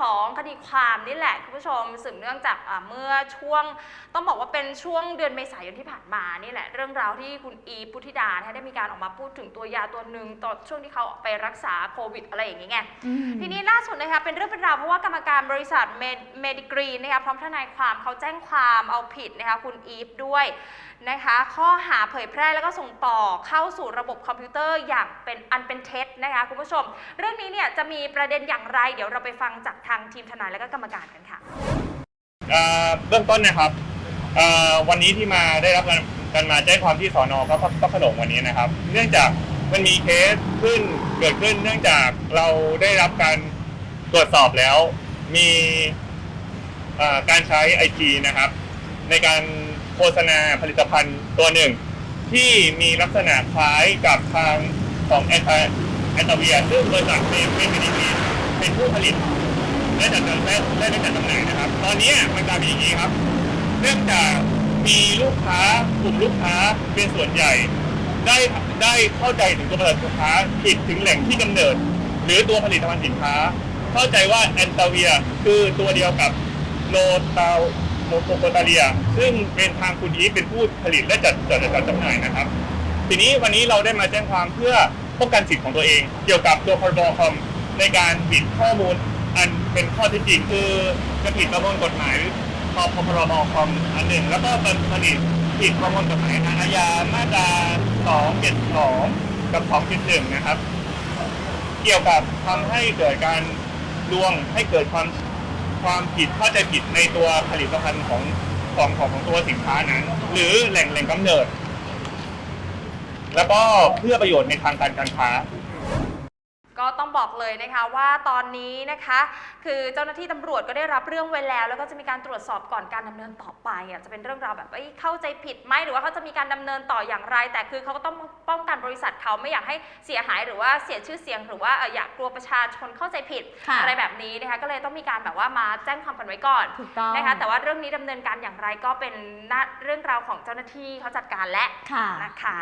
ของคดีความนี่แหละคุณผู้ชมสืบเนื่องจากอ่าเมื่อช่วง ต้องบอกว่าเป็นช่วงเดือนเมษายนที่ผ่านมานี่แหละ เรื่องราวที่คุณอีฟพุทธิดานะคะได้มีการออกมาพูดถึงตัวยาตัวหนึ่งตอนช่วงที่เขาไปรักษาโควิดอะไรอย่างนี้ไง อืม ทีนี้ล่าสุดนะคะเป็นเรื่องเป็นราวเพราะว่ากรรมการบริษัทเมดิกรีนะคะพร้อมทนายความเขาแจ้งความเอาผิดนะคะคุณอีฟด้วยนะคะ ข้อหาเผยแพร่แล้วก็ส่งต่อเข้าสู่ระบบคอมพิวเตอร์อย่างเป็นอันเป็นเท็จนะคะคุณผู้ชม เรื่องนี้เนี่ยจะมีประเด็นอย่างไร เดี๋ยวเราไปฟังจากทางทีมทนายและก็กรรมการกันค่ะเบื้องต้นนะครับวันนี้ที่มาได้รับการมาแจ้งความที่สอนอพระพระขนงวันนี้นะครับ เนื่องจากมันมีเคสขึ้นเกิดขึ้น เนื่องจากเราได้รับการตรวจสอบแล้ว มีการใช้ไอทีนะครับ ในการโฆษณาผลิตภัณฑ์ตัวหนึ่ง ที่มีลักษณะคล้ายกับทางของแอนตา แอนตาเวียซึ่งบริษัทเมเมเมดิกีเป็นผู้ผลิตได้จัดการได้ได้จัดจำหน่ายนะครับ ตอนนี้มันกลายเป็นอย่างนี้ครับ เนื่องจากมีลูกค้ากลุ่มลูกค้าเป็นส่วนใหญ่ ได้ได้เข้าใจถึงตัวผลิตสินค้าผิดถึงแหล่งที่กำเนิด หรือตัวผลิตภัณฑ์สินค้า เข้าใจว่าแอนตาเวียคือตัวเดียวกับโลตาโมโคตาเลีย ซึ่งเป็นทางคุณอีเป็นผู้ผลิตและจัดจัดจัดจำหน่ายนะครับ ทีนี้วันนี้เราได้มาแจ้งความเพื่อ ป้องกันสิทธิ์ของตัวเอง เกี่ยวกับตัวพรบคอมในการบิดข้อมูลอันเป็นข้อเท็จจริงคือจะผิดประมวลกฎหมายพอพรบคอมอันหนึ่ง แล้วก็เป็นผลิตผิดประมวลกฎหมายทางอาญามาตรา272 กับ 271 นะครับ เกี่ยวกับทำให้เกิดการลวงให้เกิดความความผิดเข้าใจผิดในตัวผลิตภัณฑ์ของของของของตัวสินค้านั้น หรือแหล่งแหล่งกำเนิด แล้วก็เพื่อประโยชน์ในทางการการค้า ก็ต้องบอกเลยนะคะว่าตอนนี้นะคะ คือเจ้าหน้าที่ตำรวจก็ได้รับเรื่องไว้แล้ว แล้วก็จะมีการตรวจสอบก่อนการดำเนินต่อไปอะจะเป็นเรื่องราวแบบเอ้ยเข้าใจผิดไหมหรือว่าเขาจะมีการดำเนินต่ออย่างไร แต่คือเขาก็ต้องป้องกันบริษัทเขาไม่อยากให้เสียหายหรือว่าเสียชื่อเสียง หรือว่าเอ่ออยากกลัวประชาชนเข้าใจผิดค่ะ อะไรแบบนี้นะคะก็เลยต้องมีการแบบว่ามาแจ้งความกันไว้ก่อน ถูกต้องนะคะแต่ว่าเรื่องนี้ดำเนินการอย่างไรก็เป็นหน้าเรื่องราวของเจ้าหน้าที่เขาจัดการและค่ะ นะคะ